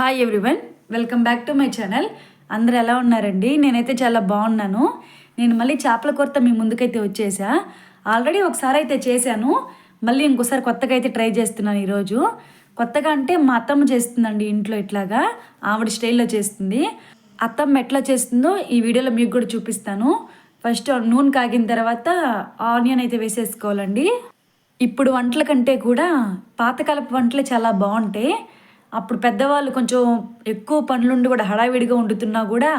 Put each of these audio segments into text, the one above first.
Hi everyone welcome back to my channel అందరు ఎలా ఉన్నారండి? నేనైతే చాలా బాగున్నాను. నేను మళ్ళీ చేపల కొరత మీ ముందుకైతే వచ్చేసా. ఆల్రెడీ ఒకసారి అయితే చేశాను. మళ్ళీ ఇంకోసారి కొత్తగా అయితే ట్రై చేస్తున్నాను ఈరోజు. కొత్తగా అంటే మా అత్తమ్మ చేస్తుందండి ఇంట్లో ఇట్లాగా. ఆవిడ స్టైల్లో చేస్తుంది. అత్తమ్మ ఎట్లా చేస్తుందో ఈ వీడియోలో మీకు కూడా చూపిస్తాను. ఫస్ట్ నూనె కాగిన తర్వాత ఆనియన్ అయితే వేసేసుకోవాలండి. ఇప్పుడు వంటల కంటే కూడా పాతకాలపు వంటలే చాలా బాగుంటాయి. అప్పుడు పెద్దవాళ్ళు కొంచెం ఎక్కువ పనులుండి కూడా హడావిడిగా వండుతున్నా కూడా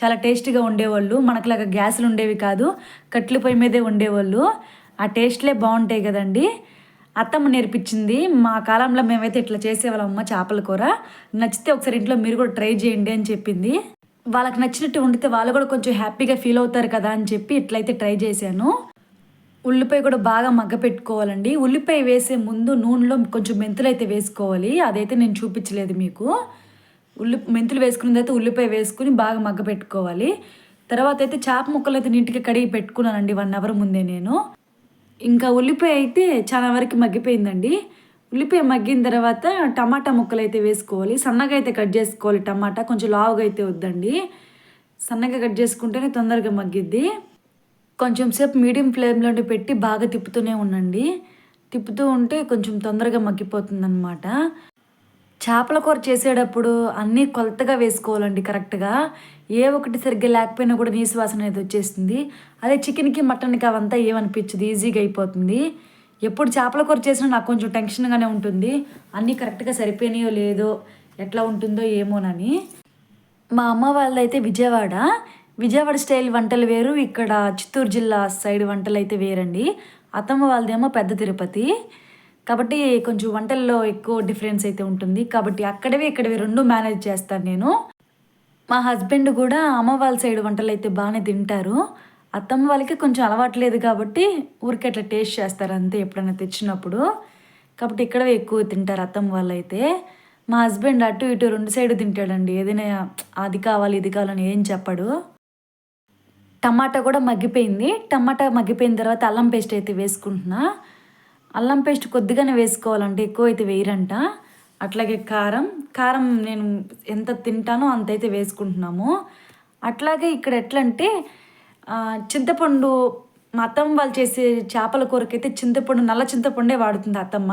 చాలా టేస్టీగా ఉండేవాళ్ళు మనకులాగా గ్యాసులు ఉండేవి కాదు కట్టెల పొయ్యి మీదే ఉండేవాళ్ళు ఆ టేస్ట్లే బాగుంటాయి కదండి. అత్తమ్మ నేర్పించింది మా కాలంలో మేమైతే ఇట్లా చేసేవాళ్ళం అమ్మ చేపల కూర. నచ్చితే ఒకసారి ఇంట్లో మీరు కూడా ట్రై చేయండి అని చెప్పింది. వాళ్ళకి నచ్చినట్టు వండితే వాళ్ళు కూడా కొంచెం హ్యాపీగా ఫీల్ అవుతారు కదా అని చెప్పి ఇట్లయితే ట్రై చేశాను. ఉల్లిపాయ కూడా బాగా మగ్గ పెట్టుకోవాలండి. ఉల్లిపాయ వేసే ముందు నూనెలో కొంచెం మెంతులు అయితే వేసుకోవాలి. అదైతే నేను చూపించలేదు మీకు. ఉల్లి మెంతులు వేసుకున్న తర్వాత ఉల్లిపాయ వేసుకుని బాగా మగ్గ పెట్టుకోవాలి. తర్వాత అయితే చేప ముక్కలు అయితే నీట్గా కడిగి పెట్టుకున్నానండి వన్ అవర్ ముందే నేను. ఇంకా ఉల్లిపాయ అయితే చాలా వరకు మగ్గిపోయిందండి. ఉల్లిపాయ మగ్గిన తర్వాత టమాటా ముక్కలు అయితే వేసుకోవాలి. సన్నగా అయితే కట్ చేసుకోవాలి టమాటా. కొంచెం లావుగా అయితే వద్దండి. సన్నగా కట్ చేసుకుంటేనే తొందరగా మగ్గిద్ది. కొంచెం సేపు మీడియం ఫ్లేమ్లో పెట్టి బాగా తిప్పుతూనే ఉండండి. తిప్పుతూ ఉంటే కొంచెం తొందరగా మగ్గిపోతుంది అనమాట చేపల కూర చేసేటప్పుడు అన్నీ కొలతగా వేసుకోవాలండి కరెక్ట్గా. ఏ ఒకటి సరిగ్గా లేకపోయినా కూడా నీసు వాసన అనేది వచ్చేస్తుంది. అదే చికెన్కి మటన్కి అవంతా ఏమనిపించదు ఈజీగా అయిపోతుంది. ఎప్పుడు చేపల కూర చేసినా నాకు కొంచెం టెన్షన్గానే ఉంటుంది. అన్నీ కరెక్ట్గా సరిపోయినాయో లేదో ఎట్లా ఉంటుందో ఏమోనని. మా అమ్మ వాళ్ళదైతే విజయవాడ. విజయవాడ స్టైల్ వంటలు వేరు ఇక్కడ చిత్తూరు జిల్లా సైడ్ వంటలు అయితే వేరండి. అత్తమ్మ వాళ్ళదేమో పెద్ద తిరుపతి. కాబట్టి కొంచెం వంటల్లో ఎక్కువ డిఫరెన్స్ అయితే ఉంటుంది. కాబట్టి అక్కడవి ఇక్కడవి రెండు మేనేజ్ చేస్తాను నేను. మా హస్బెండ్ కూడా అమ్మ వాళ్ళ సైడ్ వంటలు అయితే బాగానే తింటారు. అత్తమ్మ వాళ్ళకి కొంచెం అలవాట్లేదు కాబట్టి ఊరికి అట్లా టేస్ట్ చేస్తారు అంతే ఎప్పుడైనా తెచ్చినప్పుడు. కాబట్టి ఇక్కడ ఎక్కువ తింటారు అత్తమ్మ వాళ్ళు అయితే మా హస్బెండ్ అటు ఇటు రెండు సైడ్ తింటాడండి. ఏదైనా అది కావాలి ఇది కావాలని ఏం చెప్పడు. టమాటా కూడా మగ్గిపోయింది. టమాటా మగ్గిపోయిన తర్వాత అల్లం పేస్ట్ అయితే వేసుకుంటున్నా. అల్లం పేస్ట్ కొద్దిగానే వేసుకోవాలంటే ఎక్కువ అయితే వేయరంట. అట్లాగే కారం. కారం నేను ఎంత తింటానో అంత అయితే వేసుకుంటున్నాము. అట్లాగే ఇక్కడ ఎట్లా అంటే చింతపండు మా అత్తమ్మ వాళ్ళు చేసే చేపల కూరకైతే చింతపండు నల్ల చింతపండే వాడుతుంది అత్తమ్మ.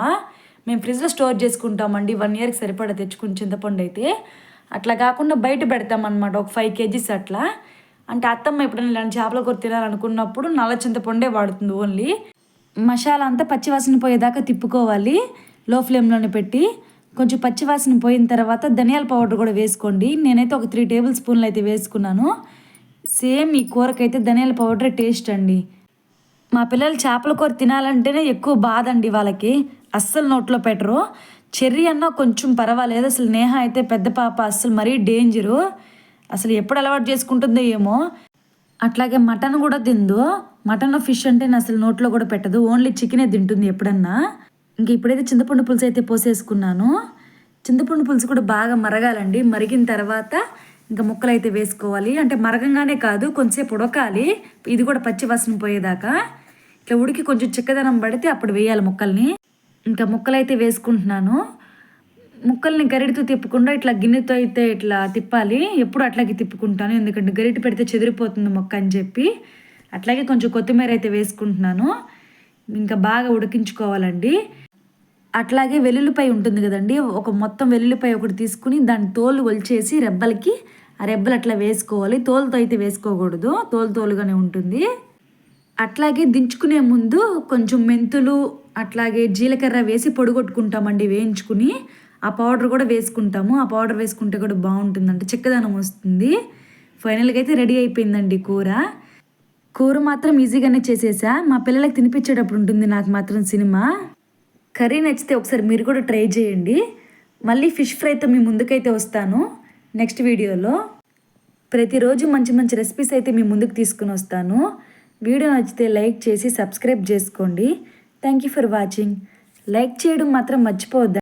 మేము ఫ్రిడ్జ్లో స్టోర్ చేసుకుంటామండి. వన్ ఇయర్కి సరిపడా తెచ్చుకుని చింతపండు అయితే అట్లా కాకుండా బయట పెడతామన్నమాట. ఒక ఫైవ్ కేజీస్ అట్లా. అంటే అత్తమ్మ ఎప్పుడైనా ఇలాంటి చేపల కూర తినాలనుకున్నప్పుడు నల్ల చింతపండే వాడుతుంది ఓన్లీ. మసాలా అంతా పచ్చివాసన పోయేదాకా తిప్పుకోవాలి. లో ఫ్లేమ్లోనే పెట్టి కొంచెం పచ్చివాసన పోయిన తర్వాత ధనియాల పౌడర్ కూడా వేసుకోండి. నేనైతే ఒక త్రీ టేబుల్ స్పూన్లు అయితే వేసుకున్నాను. సేమ్ ఈ కూరకైతే ధనియాల పౌడర్ టేస్ట్ అండి. మా పిల్లలు చేపల కూర తినాలంటేనే ఎక్కువ బాధ అండి వాళ్ళకి. అస్సలు నోట్లో పెట్టరు. చెర్రీ అన్నా కొంచెం పర్వాలేదు. అసలు నేహ అయితే పెద్ద పాప అస్సలు మరీ డేంజరు. అసలు ఎప్పుడు అలవాటు చేసుకుంటుందో ఏమో. అట్లాగే మటన్ కూడా తిందు. మటన్ ఫిష్ అంటే నేను అసలు నోట్లో కూడా పెట్టదు. ఓన్లీ చికెనే తింటుంది ఎప్పుడన్నా. ఇంక ఇప్పుడైతే చింతపండు పులుసు అయితే పోసేసుకున్నాను. చింతపండు పులుసు కూడా బాగా మరగాలండి. మరిగిన తర్వాత ఇంకా ముక్కలు అయితే వేసుకోవాలి. అంటే మరగంగానే కాదు కొంచెంసేపు ఉడకాలి. ఇది కూడా పచ్చి వాసన పోయేదాకా. ఇట్లా ఉడికి కొంచెం చిక్కదనం పడితే అప్పుడు వేయాలి ముక్కల్ని. ఇంకా ముక్కలు అయితే వేసుకుంటున్నాను. ముక్కల్ని గరిటితో తిప్పకుండా ఇట్లా గిన్నెతో అయితే ఇట్లా తిప్పాలి. ఎప్పుడు అట్లాగే తిప్పుకుంటాను. ఎందుకంటే గరిటి పెడితే చెదిరిపోతుంది మొక్క అని చెప్పి. అట్లాగే కొంచెం కొత్తిమీర అయితే వేసుకుంటున్నాను. ఇంకా బాగా ఉడికించుకోవాలండి. అట్లాగే వెల్లుల్లిపై ఉంటుంది కదండి. ఒక మొత్తం వెల్లుల్లిపై ఒకటి తీసుకుని దాని తోలు ఒలిచేసి రెబ్బలకి ఆ రెబ్బలు అట్లా వేసుకోవాలి. తోలుతో అయితే వేసుకోకూడదు. తోలు తోలుగానే ఉంటుంది. అట్లాగే దించుకునే ముందు కొంచెం మెంతులు అట్లాగే జీలకర్ర వేసి పొడిగొట్టుకుంటామండి వేయించుకుని. ఆ పౌడర్ కూడా వేసుకుంటాము. ఆ పౌడర్ వేసుకుంటే కూడా బాగుంటుందంట. చిక్కదనం వస్తుంది. ఫైనల్గా అయితే రెడీ అయిపోయిందండి కూర. కూర మాత్రం ఈజీగానే చేసేసా. మా పిల్లలకి తినిపించేటప్పుడు ఉంటుంది నాకు మాత్రం సినిమా. కర్రీ నచ్చితే ఒకసారి మీరు కూడా ట్రై చేయండి. మళ్ళీ ఫిష్ ఫ్రైతో మీ ముందుకైతే వస్తాను నెక్స్ట్ వీడియోలో. ప్రతిరోజు మంచి మంచి రెసిపీస్ అయితే మీ ముందుకు తీసుకుని వస్తాను. వీడియో నచ్చితే లైక్ చేసి సబ్స్క్రైబ్ చేసుకోండి. Thank you for watching like చేయడం మాత్రం మర్చిపోవద్దు